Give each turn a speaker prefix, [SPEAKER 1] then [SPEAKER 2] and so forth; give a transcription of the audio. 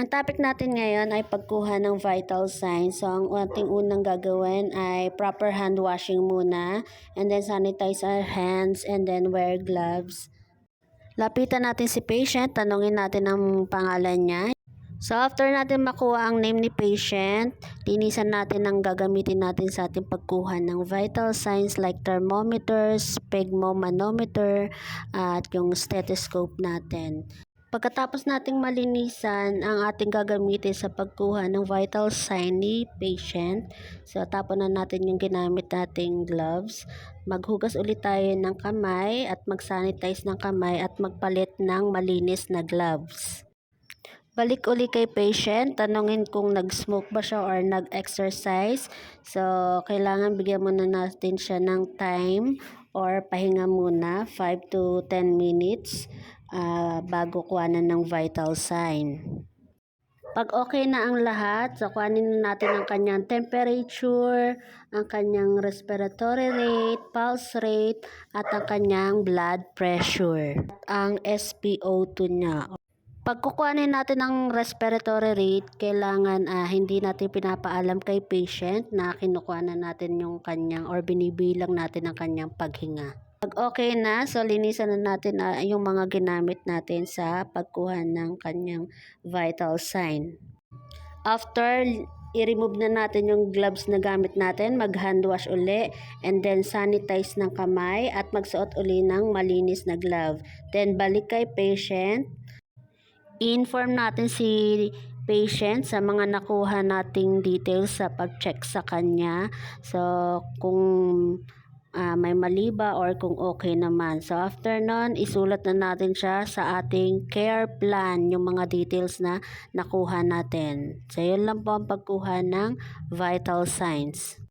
[SPEAKER 1] Ang topic natin ngayon ay pagkuha ng vital signs. So, ang ating unang gagawin ay proper hand washing muna and then sanitize our hands and then wear gloves. Lapitan natin si patient, tanungin natin ang pangalan niya. So, after natin makuha ang name ni patient, linisan natin ang gagamitin natin sa ating pagkuha ng vital signs like thermometer, sphygmomanometer, at yung stethoscope natin. Pagkatapos nating malinisan ang ating gagamitin sa pagkuha ng vital sign ni patient, so tapon na natin yung ginamit nating gloves, maghugas ulit tayo ng kamay at mag-sanitize ng kamay at magpalit ng malinis na gloves. Balik uli kay patient, tanungin kung nag-smoke ba siya or nag-exercise. So, kailangan bigyan muna natin siya ng time or pahinga muna, 5 to 10 minutes ah, bago kuhanan ng vital sign. Pag okay na ang lahat, so kuhanin na natin ang kanyang temperature, ang kanyang respiratory rate, pulse rate, at ang kanyang blood pressure. Ang SpO2 niya. Pag kukuhanin natin ang respiratory rate, kailangan ah, hindi natin pinapaalam kay patient na kinukuha na natin yung kanyang or binibilang natin ang kanyang paghinga. Pag okay na, so linisan na natin ah, yung mga ginamit natin sa pagkuha ng kanyang vital sign. After i-remove na natin yung gloves na gamit natin, mag-hand wash uli, and then sanitize ng kamay at magsuot uli ng malinis na glove. Then balik kay patient, i-inform natin si patient sa mga nakuha nating details sa pag-check sa kanya. So, kung ah, may mali ba or kung okay naman. So, after nun, isulat na natin siya sa ating care plan, yung mga details na nakuha natin. So, yun lang po ang pagkuha ng vital signs.